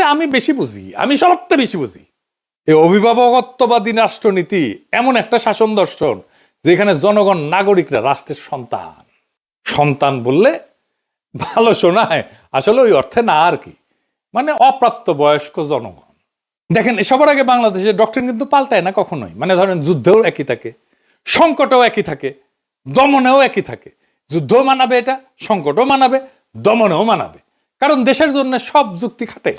চেয়ে আমি বেশি বুঝি, আমি সবতে বেশি বুঝি। এই অভিভাবকত্ববাদী রাষ্ট্রনীতি এমন একটা শাসন দর্শন যেখানে জনগণ, নাগরিকরা রাষ্ট্রের সন্তান। সন্তান বললে ভালো শোনায়, আসলে ওই অর্থে না আর কি। মানে অপ্রাপ্ত বয়স্ক জনগণ। দেখেন সবার আগে বাংলাদেশে ডক্টর কিন্তু পাল্টায় না কখনোই। মানে ধরেন, যুদ্ধেও একই থাকে, সংকটেও একই থাকে, দমনেও একই থাকে। যুদ্ধও মানাবে এটা, সংকটও মানাবে, দমনেও মানাবে। কারণ দেশের জন্য সব যুক্তি খাটে।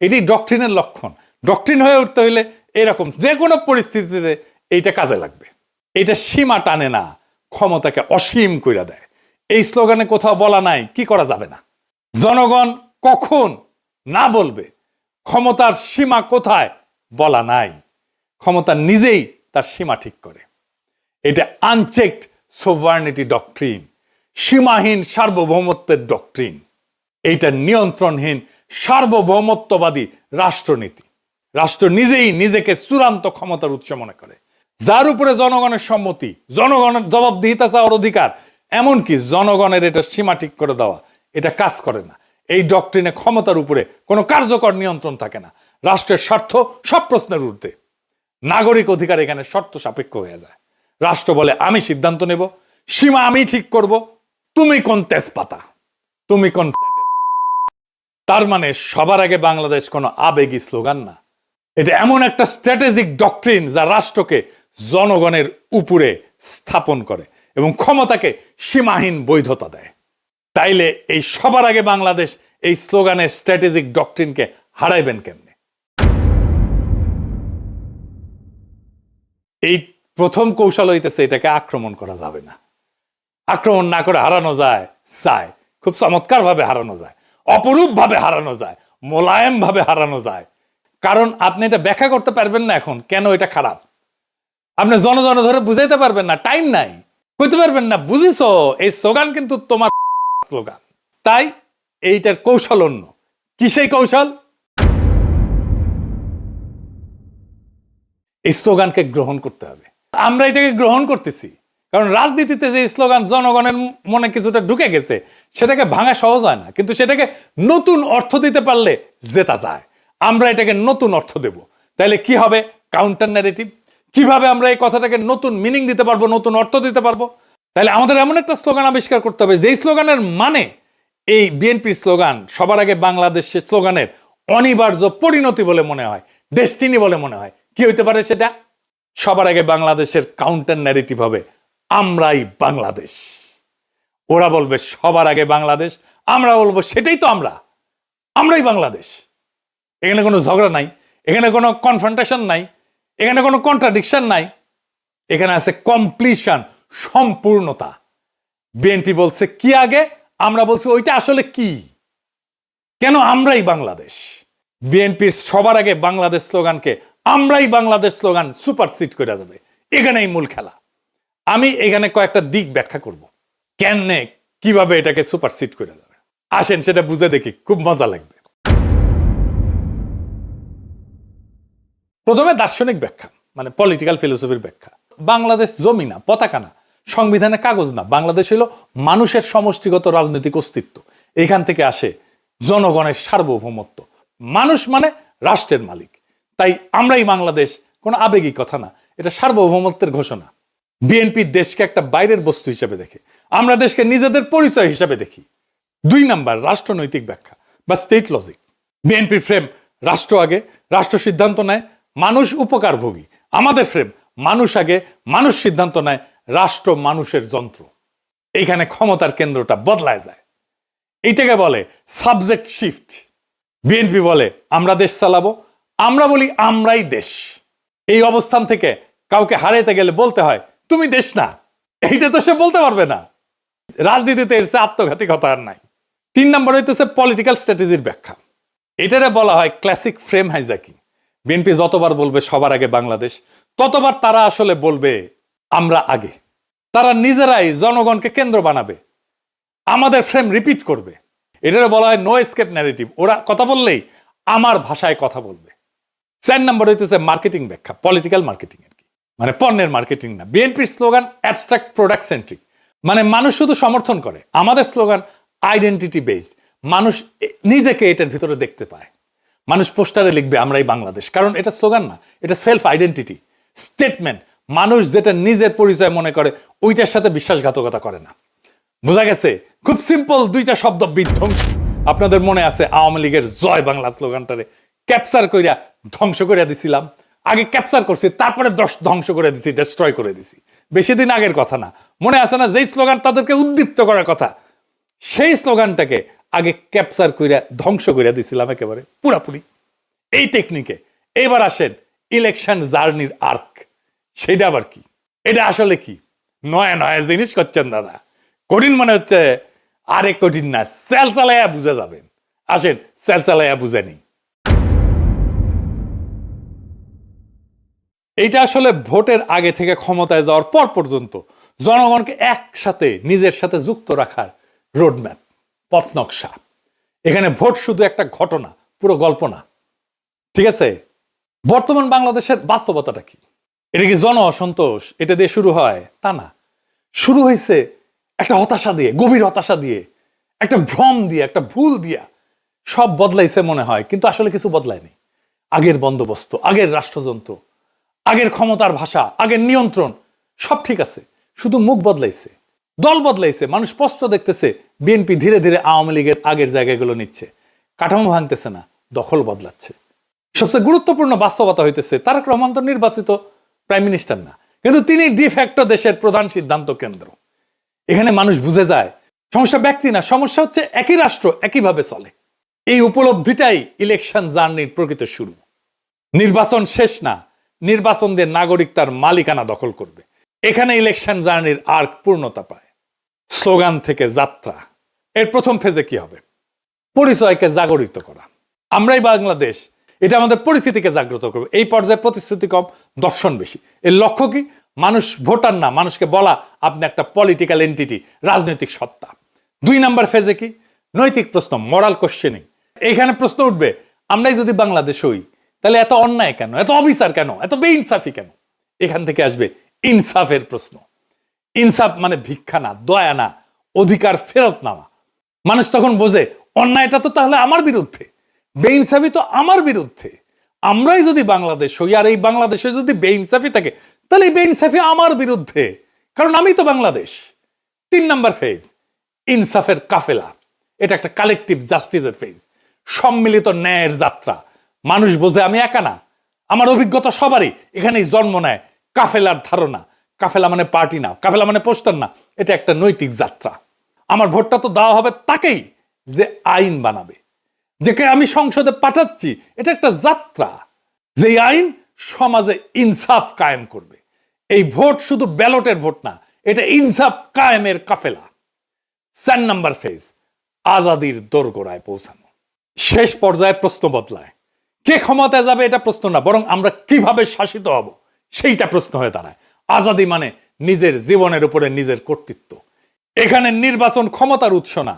এটি ডক্ট্রিনের লক্ষণ। ডক্ট্রিন হয়ে উঠতে হইলে এরকম যে কোনো পরিস্থিতিতে এইটা কাজে লাগবে। এটা সীমা টানে না, ক্ষমতাকে অসীম কইরা দেয়। এই স্লোগানে কোথাও বলা নাই, কি করা যাবে না। জনগণ কখন না বলবে? ক্ষমতার সীমা কোথায়? বলা নাই। ক্ষমতা নিজেই তার সীমা ঠিক করে। এটা আনচেকড সোভার্নিটি ডক্ট্রিন সীমাহীন সার্বভৌমত্বের ডক্ট্রিন এইটা নিয়ন্ত্রণহীন সার্বভৌমত্ববাদী রাষ্ট্রনীতি। রাষ্ট্র নিজেই নিজেকে চূড়ান্ত ক্ষমতার উৎস মনে করে। যার উপরে জনগণের সম্মতি, জনগণের জবাবদিহিতা চাওয়ার অধিকার, এমনকি জনগণের এটা সীমা ঠিক করে দেওয়া, এটা কাজ করে না। এই ডক্ট্রিনে ক্ষমতার উপরে কোনো কার্যকর নিয়ন্ত্রণ থাকে না। রাষ্ট্রের স্বার্থ সব প্রশ্নের ঊর্ধ্বে। নাগরিক অধিকার এখানে শর্ত সাপেক্ষ হয়ে যায়। রাষ্ট্র বলে, আমি সিদ্ধান্ত নেব। সীমা আমি ঠিক করব। তুমি কোন তেজপাতা? তুমি কোন তার মানে সবার আগে বাংলাদেশ কোনো আবেগী স্লোগান না। এটা এমন একটা স্ট্র্যাটেজিক ডক্ট্রিন যা রাষ্ট্রকে জনগণের উপরে স্থাপন করে এবং ক্ষমতাকে সীমাহীন বৈধতা দেয়। তাইলে এই সবার আগে বাংলাদেশ এই স্লোগানের স্ট্র্যাটেজিক ডক্ট্রিনকে হারাইবেন কেমনে? এই প্রথম কৌশল হইতেছে এটাকে আক্রমণ করা যাবে না। আক্রমণ না করে হারানো যায়, চায়। খুব চমৎকার ভাবে হারানো যায়। অপরূপ ভাবে হারানো যায় মোলায়েম ভাবে হারানো যায়। কারণ আপনি এটা ব্যাখ্যা করতে পারবেন না এখন, কেন এটা খারাপ? আপনি জন জন ধরে বুঝাইতে পারবেন না, টাইম নাই। কইতে পারবেন না বুঝিস এই স্লোগান কিন্তু তোমার স্লোগান। তাই এইটার কৌশল অন্য। কি সেই কৌশল? এই স্লোগানকে গ্রহণ করতে হবে। আমরা এটাকে গ্রহণ করতেছি। কারণ রাজনীতিতে যে স্লোগান জনগণের মনে কিছুটা ঢুকে গেছে, সেটাকে ভাঙা সহজ হয় না। কিন্তু সেটাকে নতুন অর্থ দিতে পারলে জেতা যায়। আমরা এটাকে নতুন অর্থ দেব। তাইলে কি হবে? কাউন্টার ন্যারেটিভ কীভাবে আমরা এই কথাটাকে নতুন মিনিং দিতে পারব, নতুন অর্থ দিতে পারব? তাহলে আমাদের এমন একটা স্লোগান আবিষ্কার করতে হবে, যেই স্লোগানের মানে এই বিএনপি স্লোগান সবার আগে বাংলাদেশের স্লোগানের অনিবার্য পরিণতি বলে মনে হয় ডেস্টিনি বলে মনে হয়। কি হইতে পারে সেটা? সবার আগে বাংলাদেশের কাউন্টার ন্যারেটিভ হবে। আমরাই বাংলাদেশ। ওরা বলবে, সবার আগে বাংলাদেশ, আমরা বলব, সেটাই তো আমরা। আমরাই বাংলাদেশ। এখানে কোনো ঝগড়া নাই, এখানে কোনো কনফ্রন্টেশন নাই, এখানে কোনো কন্ট্রাডিকশন নাই। এখানে আছে কমপ্লিশন সম্পূর্ণতা। বিএনপি বলছে, কি আগে? আমরা বলছি, ওইটা আসলে কি? কেন আমরাই বাংলাদেশ? বিএনপির সবার আগে বাংলাদেশ স্লোগানকে, আমরাই বাংলাদেশ স্লোগান সুপারসিড করে যাবে। এখানেই মূল খেলা। আমি এখানে কয়েকটা দিক ব্যাখ্যা করব। কেন কীভাবে এটাকে সুপারসিড করে যাবে আসেন, সেটা বুঝে দেখি, খুব মজা লাগবে। প্রথমে দার্শনিক ব্যাখ্যা মানে পলিটিক্যাল ফিলোসফির ব্যাখ্যা। বাংলাদেশ জমি না, পতাকা না সংবিধানের কাগজ না, বাংলাদেশ হলো মানুষের সমষ্টিগত রাজনৈতিক অস্তিত্ব। এখান থেকে আসে জনগণের সার্বভৌমত্ব। মানুষ মানে রাষ্ট্রের মালিক। তাই আমরাই বাংলাদেশ, কোনো আবেগী কথা না, এটা সার্বভৌমত্বের ঘোষণা। বিএনপি দেশকে একটা বাইরের বস্তু হিসেবে দেখে। আমরা দেশকে নিজেদের পরিচয় হিসেবে দেখি। দুই নাম্বার, রাষ্ট্রনৈতিক ব্যাখ্যা বা স্টেট লজিক বিএনপির ফ্রেম রাষ্ট্র আগে, রাষ্ট্র সিদ্ধান্ত নেয়, মানুষ উপকারভোগী। আমাদের ফ্রেম মানুষ আগে, মানুষ সিদ্ধান্ত নেয়, রাষ্ট্র মানুষের যন্ত্র। এইখানে ক্ষমতার কেন্দ্রটা বদলায় যায়। এইটাকে বলে সাবজেক্ট শিফট বিএনপি বলে, আমরা দেশ চালাবো, আমরা বলি আমরাই দেশ। এই অবস্থান থেকে কাউকে হারাইতে গেলে বলতে হয় তুমি দেশ না। এইটা তো সে বলতে পারবে না। রাজনীতিতে এর আত্মঘাতী কথা আর নাই। তিন নম্বর হইতেছে পলিটিক্যাল স্ট্র্যাটেজির ব্যাখ্যা। এটারে বলা হয় ক্লাসিক ফ্রেম হাইজাকিং। বিএনপি যতবার বলবে সবার আগে বাংলাদেশ, ততবার তারা আসলে বলবে আমরা আগে। তারা নিজেরাই জনগণকে কেন্দ্র বানাবে। আমাদের ফ্রেম রিপিট করবে। এটারে বলা হয় নো স্কেপ ন্যারেটিভ ওরা কথা বললেই আমার ভাষায় কথা বলবে। চার নম্বর হইতেছে মার্কেটিং ব্যাখ্যা পলিটিক্যাল মার্কেটিং মানে পণ্যের মার্কেটিং না। বিএনপির স্লোগান অ্যাবস্ট্রাক্ট প্রোডাক্ট সেন্ট্রিক মানে মানুষ শুধু সমর্থন করে। আমাদের স্লোগান আইডেন্টিটি বেসড মানুষ নিজেকে এটার ভিতরে দেখতে পায়। মানুষ পোস্টারে লিখবে, আমরাই বাংলাদেশ। কারণ এটা স্লোগান না। এটা সেলফ আইডেন্টিটি স্টেটমেন্ট মানুষ যেটা নিজের পরিচয় মনে করে, ওইটার সাথে বিশ্বাসঘাতকতা করে না। বোঝা গেছে? খুব সিম্পল দুইটা শব্দ বিধ্বংসী। আপনাদের মনে আছে আওয়ামী লীগের জয় বাংলা স্লোগানটারে ক্যাপচার কইরা ধ্বংস করিয়া দিছিলাম। আগে ক্যাপচার করছি, তারপরে দশ ধ্বংস করে দিছি ডেস্ট্রয় করে দিছি। বেশি দিন আগের কথা না। মনে আছে না, যেই স্লোগান তাদেরকে উদ্দীপ্ত করার কথা, সেই স্লোগানটাকে আগে ক্যাপচার কইরা ধ্বংস করে দিছিলাম একেবারে, পুরাপুরি। এই টেকনিকে এবার আসেন ইলেকশন জার্নির আর্ক সেটা আবার কি? এটা আসলে কি? নয় নয় জিনিস করছেন দাদা। কঠিন মনে হচ্ছে, আরে কঠিন না সেল চালাইয়া বুঝে যাবেন। আসেন সেল চালাইয়া বুঝে নিই। এইটা আসলে ভোটের আগে থেকে ক্ষমতায় যাওয়ার পর পর্যন্ত জনগণকে একসাথে, নিজের সাথে যুক্ত রাখার রোডম্যাপ, পথ নকশা। এখানে ভোট শুধু একটা ঘটনা, পুরো গল্প না। ঠিক আছে? বর্তমান বাংলাদেশের বাস্তবতাটা কি? এটা কি জন অসন্তোষ? এটা দিয়ে শুরু হয়? তা না। শুরু হয়েছে একটা হতাশা দিয়ে, গভীর হতাশা দিয়ে, একটা ভ্রম দিয়ে, একটা ভুল দিয়া। সব বদলাইছে মনে হয়, কিন্তু আসলে কিছু বদলায়নি। আগের বন্দোবস্ত, আগের রাষ্ট্রযন্ত্র আগের ক্ষমতার ভাষা, আগের নিয়ন্ত্রণ, সব ঠিক আছে। শুধু মুখ বদলাইছে, দল বদলাইছে, মানুষ স্পষ্ট দেখতেছে বিএনপি ধীরে ধীরে আওয়ামী লীগের আগের জায়গাগুলো নিচ্ছে। কাঠামো ভাঙতেছে না, দখল বদলাচ্ছে। সবচেয়ে গুরুত্বপূর্ণ বাস্তবতা হইতেছে, তারেক রহমান তো নির্বাচিত প্রাইম মিনিস্টার না, কিন্তু তিনি ডিফ্যাক্টো দেশের প্রধান সিদ্ধান্ত কেন্দ্র। এখানে মানুষ বুঝে যায়, সমস্যা ব্যক্তি না, সমস্যা হচ্ছে একই রাষ্ট্র একইভাবে চলে। এই উপলব্ধিটাই ইলেকশন জার্নির প্রকৃত শুরু। নির্বাচন শেষ না নির্বাচন দিয়ে নাগরিক তার মালিকানা দখল করবে। এখানে ইলেকশন জার্নির আর্ক পূর্ণতা পায়। স্লোগান থেকে যাত্রা। এর প্রথম ফেজে কি হবে? পরিচয়কে জাগরিত করা। আমরাই বাংলাদেশ। এটা আমাদের পরিস্থিতিকে জাগ্রত করবে। এই পর্যায়ে প্রতিশ্রুতি কম দর্শন বেশি। এর লক্ষ্য কি? মানুষ ভোটার না, মানুষকে বলা আপনি একটা পলিটিক্যাল এন্টিটি রাজনৈতিক সত্তা। দুই নাম্বার ফেজে কি? নৈতিক প্রশ্ন মরাল কোশ্চেনিং এইখানে প্রশ্ন উঠবে, আমরাই যদি বাংলাদেশ হই তাহলে এত অন্যায় কেন? এত অবিচার কেন? এত বেইনসাফি কেন? এখান থেকে আসবে ইনসাফের প্রশ্ন। ইনসাফ মানে ভিক্ষা না, দয়া না, অধিকার ফেরত নেওয়া। মানুষ তখন বোঝে, অন্যায়টা তো তাহলে আমার বিরুদ্ধে। বেইনসাফি তো আমার বিরুদ্ধে। আমরাই যদি বাংলাদেশ হই, আর এই বাংলাদেশে যদি বেইনসাফি থাকে, তাহলে এই বেইনসাফি আমার বিরুদ্ধে। কারণ আমি তো বাংলাদেশ। তিন নাম্বার ফেজ ইনসাফের কাফেলা। এটা একটা কালেকটিভ জাস্টিসের ফেজ সম্মিলিত ন্যায়ের যাত্রা। মানুষ বোঝে আমি একা না। আমার অভিজ্ঞতা সবারই। এখানেই জন্ম নেয় কাফেলার ধারণা। কাফেলা মানে পার্টি না, কাফেলা মানে পোস্টার না। এটা একটা নৈতিক যাত্রা। আমার ভোটটা তো দেওয়া হবে তাকেই যে আইন বানাবে। যেকে আমি সংসদে পাঠাচ্ছি, এটা একটা যাত্রা। যে আইন সমাজে ইনসাফ কায়েম করবে। এই ভোট শুধু ব্যালটের ভোট না, এটা ইনসাফ কায়েমের কাফেলা। চার নাম্বার ফেজ, আজাদির দোরগোড়ায় পৌঁছানো। শেষ পর্যায়ে প্রশ্ন বদলায়। কে ক্ষমতায় যাবে এটা প্রশ্ন না, বরং আমরা কীভাবে শাসিত হব সেইটা প্রশ্ন হয়ে দাঁড়ায়। আজাদি মানে নিজের জীবনের উপরে নিজের কর্তৃত্ব। এখানে নির্বাচন ক্ষমতার উৎস না,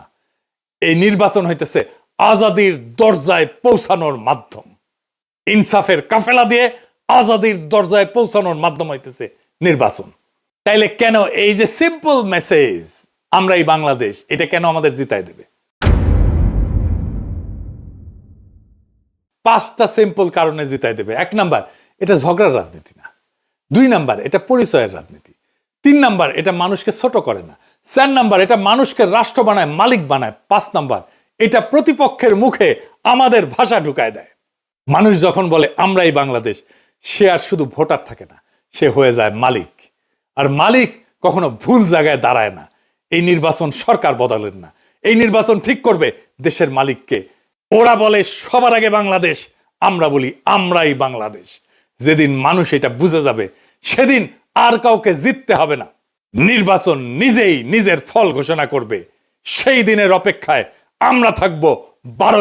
এই নির্বাচন হইতেছে আজাদির দরজায় পৌঁছানোর মাধ্যম। ইনসাফের কাফেলা দিয়ে আজাদির দরজায় পৌঁছানোর মাধ্যম হইতেছে নির্বাচন। তাইলে কেন এই যে সিম্পল মেসেজ আমরা এই বাংলাদেশ, এটা কেন আমাদের জিতায় দেবে? পাঁচটা সিম্পল কারণে জিতায় দেবে। এক নাম্বার, এটা ঝগড়ার রাজনীতি না। দুই নাম্বার, এটা পরিচয়ের রাজনীতি। তিন নাম্বার, এটা মানুষকে ছোট করে না। চার নাম্বার, এটা মানুষকে রাষ্ট্র বানায়, মালিক বানায়। পাঁচ নাম্বার, এটা প্রতিপক্ষের মুখে আমাদের ভাষা ঢুকায় দেয়। মানুষ যখন বলে, আমরাই বাংলাদেশ, সে আর শুধু ভোটার থাকে না। সে হয়ে যায় মালিক। আর মালিক কখনো ভুল জায়গায় দাঁড়ায় না। এই নির্বাচন সরকার বদলেন না। এই নির্বাচন ঠিক করবে দেশের মালিককে। ওরা বলে, সবার আগে বাংলাদেশ, আমরা বলি, আমরাই বাংলাদেশ। যেদিন মানুষ এটা বুঝে যাবে, সেদিন আর কাউকে জিততে হবে না। নির্বাচন নিজেই নিজের ফল ঘোষণা করবে। সেই দিনের অপেক্ষায় আমরা থাকব বারো